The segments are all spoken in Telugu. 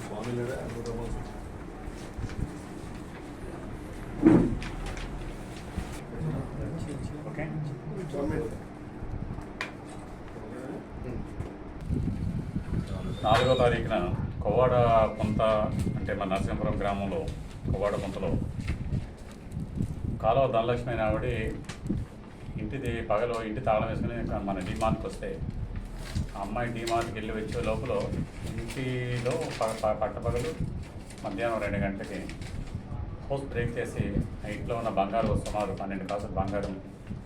స్వామి లేడా అనుకుంటాము ఓకే. నాలుగో తారీఖున కొవ్వాడ కొంత అంటే మన నరసింహపురం గ్రామంలో కొవ్వాడ కొంతలో కాలువ ధనలక్ష్మి ఆవిడ ఇంటిది పగలు ఇంటి తాళం వేసుకుని మన డిమార్ట్కి వస్తే అమ్మాయి డిమార్ట్కి వెళ్ళి వచ్చే లోపల ఇంటిలో ప- ప- పట్టపగలు మధ్యాహ్నం రెండు గంటలకి హౌస్ బ్రేక్ చేసి ఆ ఇంట్లో ఉన్న బంగారు సుమారు పన్నెండు కాసులు బంగారం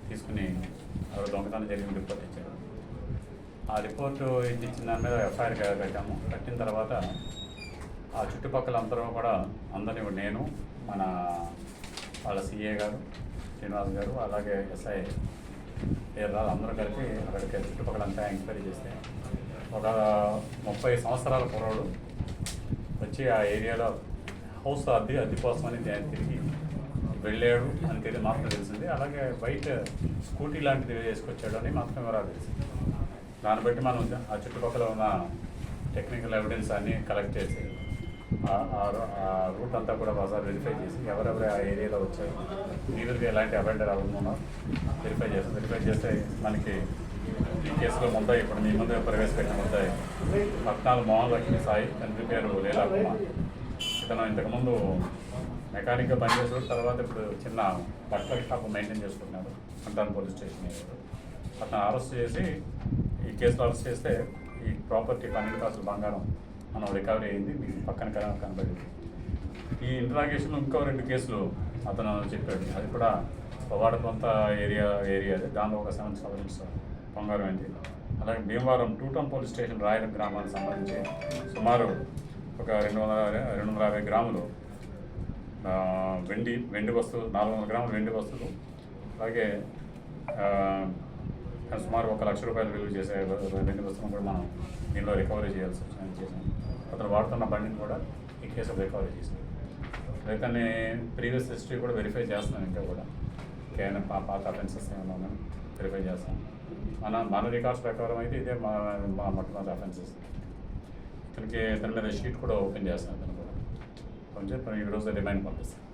తీసుకుని ఎవరు దొంగతనం జరిగిన రిపోర్ట్ ఇచ్చారు. ఆ రిపోర్టు ఇచ్చిన దాని మీద ఎఫ్ఐఆర్ కట్టాము కట్టిన తర్వాత ఆ చుట్టుపక్కల అందరూ కూడా అందరినీ నేను మన వాళ్ళ సిఏ గారు శ్రీనివాస్ గారు అలాగే ఎస్ఐ రాజు అందరూ కలిపి అక్కడికి చుట్టుపక్కల అంతా ఎంక్వైరీ చేస్తే ఒక ముప్పై సంవత్సరాల కుర్రోడు వచ్చి ఆ ఏరియాలో హౌస్ అద్దె అద్దె అని దాన్ని తిరిగి వెళ్ళాడు అని తెలియదు మాత్రం తెలిసింది. అలాగే బయట స్కూటీ లాంటిది వేసుకొచ్చాడు అని మాత్రం వివరాలు తెలిసింది దాన్ని బట్టి మనం ఆ చుట్టుపక్కల ఉన్న టెక్నికల్ ఎవిడెన్స్ అన్నీ కలెక్ట్ చేసి రూట్ అంతా కూడా ఒకసారి వెరిఫై చేసి ఎవరెవరు ఆ ఏరియాలో వచ్చాయి వీళ్ళకి ఎలాంటి అబెండర్ అవ్వకుండా వెరిఫై చేస్తాం వెరిఫై చేస్తే మనకి ఈ కేసులో ముందే ఇప్పుడు మీ ముందు ప్రవేశపెట్టిన ముద్దాయి పద్నాలుగు మోహన్ లక్ష్మి సాయి తండ్రి పేరు లీలా కుమార్. ఇతను ఇంతకుముందు మెకానిక్గా పనిచేసాడు తర్వాత ఇప్పుడు చిన్న బట్టల షాప్ మెయింటైన్ చేసుకుంటున్నాడు అంటాను పోలీస్ స్టేషన్ అతను అరెస్ట్ చేసి ఈ కేసులో అరెస్ట్ చేస్తే ఈ ప్రాపర్టీ పన్నెండు కాసులు బంగారం మనం రికవరీ అయింది మీకు పక్కన కనబడింది. ఈ ఇంట్రాగేషన్లో ఇంకో రెండు కేసులు అతను చెప్పాడు. అది కూడా పవాడ కొంత ఏరియా ఏరియా అది. దానిలో ఒక సెవెన్ సవర్న్స్ బంగారం అయింది అలాగే Bhimavaram two town police station Rayala గ్రామానికి సంబంధించి సుమారు ఒక రెండు వందల రెండు వందల యాభై గ్రాములు వెండి వెండి వస్తువులు నాలుగు వందల గ్రాములు వెండి వస్తువులు అలాగే కానీ సుమారు ఒక లక్ష రూపాయలు విలువ చేసే రెండు వస్తువులను కూడా మనం దీనిలో రికవరీ చేయాల్సి వచ్చింది చేసాం అతను వాడుతున్న బండిని కూడా ఈ కేసు రికవరీ చేసాం అయితే ప్రీవియస్ హిస్టరీ కూడా వెరిఫై చేస్తున్నాం ఇంకా కూడా. కేవలం పా పాత అఫెన్సెస్ ఏమైనా వెరిఫై చేస్తాం. మన మన రికార్డ్స్ ప్రకారం అయితే ఇదే మా మా మొట్టమొదటి అఫెన్సెస్ ఇతనికి ఇతని మీద షీట్ కూడా ఓపెన్ చేస్తాను ఇతను కూడా. కొంచెం ఈరోజు రోజు రిమైండ్ పంపిస్తాను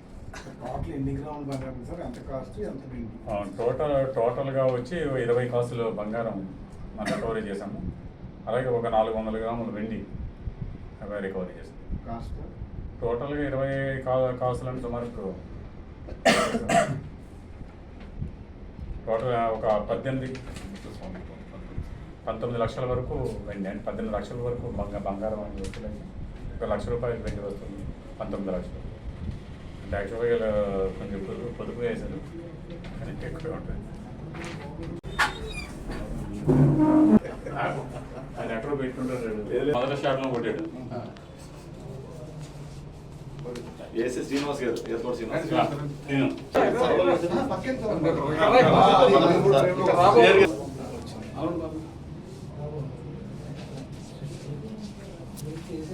టోటల్ ఎన్ని గ్రాములు బంగారం సార్? ఎంత కాస్ట్ ఎంత టోటల్ టోటల్గా వచ్చి ఇరవై కాసులు బంగారం మనం రికవరీ చేసాము. అలాగే ఒక నాలుగు వందల గ్రాములు వెండి అవి రికవరీ చేసాము కాస్ట్? టోటల్గా ఇరవై కా కాసులు అంటే సుమారు ఇప్పుడు టోటల్ ఒక పద్దెనిమిది పంతొమ్మిది లక్షల వరకు వెండి అంటే పద్దెనిమిది లక్షల వరకు బంగ బంగారం అనే వస్తువులు ఒక లక్ష రూపాయలు వెండి వస్తుంది పంతొమ్మిది లక్షలు. యాక్చువల్గా వీళ్ళు కొంచెం పొదుపు పొదుపు వేశారు కానీ ఎక్కువ ఉంటుంది ఆయన ఎక్కడో పెట్టుకుంటాడు మొదటి షాట్లో కొట్టాడు ఏసీ శ్రీనివాస్ గారు ఎయిర్పోర్ట్ శ్రీనివాస్ ఆ, నేను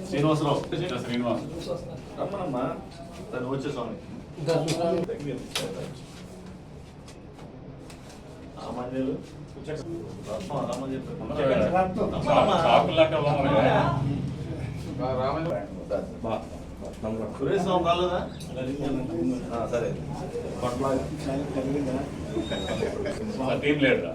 శ్రీనివాసరావు. శ్రీనివాస్ తను వచ్చే స్వామి. సురేష్ రావు రాలేదా? ఆ, సరే. పట్ల టీం లీడర్